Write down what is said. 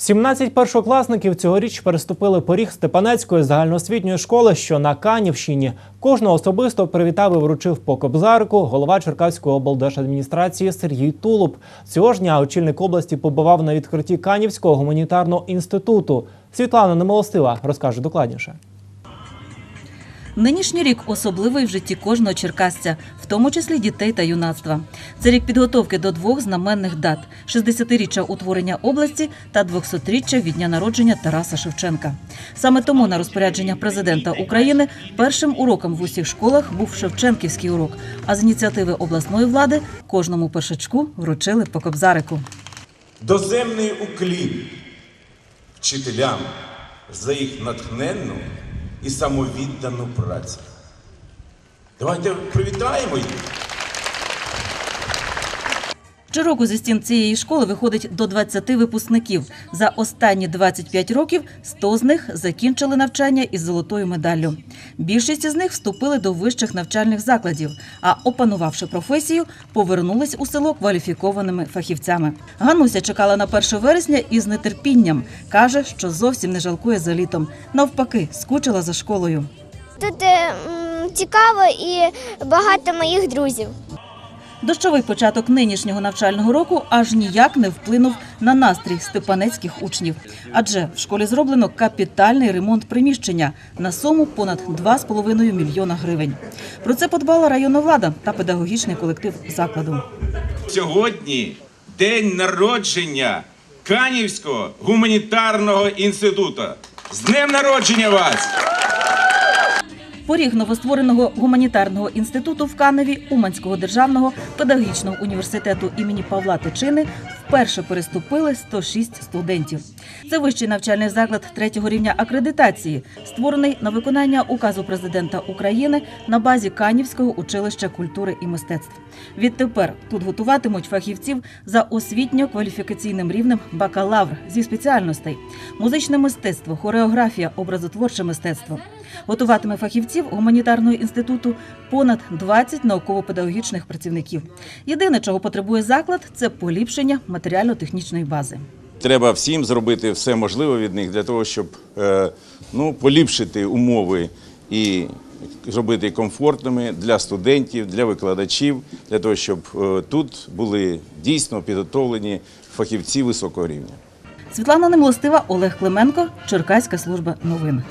17 першокласників цьогоріч переступили поріг Степанецької загальноосвітньої школи, що на Канівщині. Кожного особисто привітав і вручив по кобзарку голова Черкаської облдержадміністрації Сергій Тулуб. Цього ж дня очільник області побував на відкритті Канівського гуманітарного інституту. Світлана Немолостива розкаже докладніше. Нинішній рік особливий в житті кожного черкасця, в тому числі дітей та юнацтва. Це рік підготовки до двох знаменних дат: 60-річчя утворення області та 200-річчя від дня народження Тараса Шевченка. Саме тому на розпорядження президента України першим уроком в усіх школах був Шевченківський урок. А з ініціативи обласної влади кожному першачку вручили по кобзарику. Доземний уклін вчителям за їх натхненну і самовіддану працю. Давайте привітаємо їх. Щороку зі стін цієї школи виходить до 20 випускників. За останні 25 років 100 з них закінчили навчання із золотою медаллю. Більшість із них вступили до вищих навчальних закладів, а опанувавши професію, повернулись у село кваліфікованими фахівцями. Гануся чекала на 1 вересня із нетерпінням. каже, що зовсім не жалкує за літом. Навпаки, скучила за школою. Тут е, цікаво і багато моїх друзів. Дощовий початок нинішнього навчального року аж ніяк не вплинув на настрій степанецьких учнів. Адже в школі зроблено капітальний ремонт приміщення на суму понад 2,5 мільйона гривень. Про це подбала районна влада та педагогічний колектив закладу. Сьогодні день народження Канівського гуманітарного інституту. З днем народження вас! Поріг новоствореного гуманітарного інституту в Каневі Уманського державного педагогічного університету імені Павла Тичини вперше переступили 106 студентів. Це вищий навчальний заклад третього рівня акредитації, створений на виконання указу президента України на базі Канівського училища культури і мистецтв. Відтепер тут готуватимуть фахівців за освітньо-кваліфікаційним рівнем бакалавр зі спеціальностей: музичне мистецтво, хореографія, образотворче мистецтво. Готуватиме фахівців гуманітарного інституту понад 20 науково-педагогічних працівників. Єдине, чого потребує заклад, це поліпшення матеріально-технічної бази. Треба всім зробити все можливе від них для того, щоб е, ну, поліпшити умови і зробити комфортними для студентів, для викладачів, для того, щоб е, тут були дійсно підготовлені фахівці високого рівня. Світлана Немилостива, Олег Клименко, Черкаська служба новин.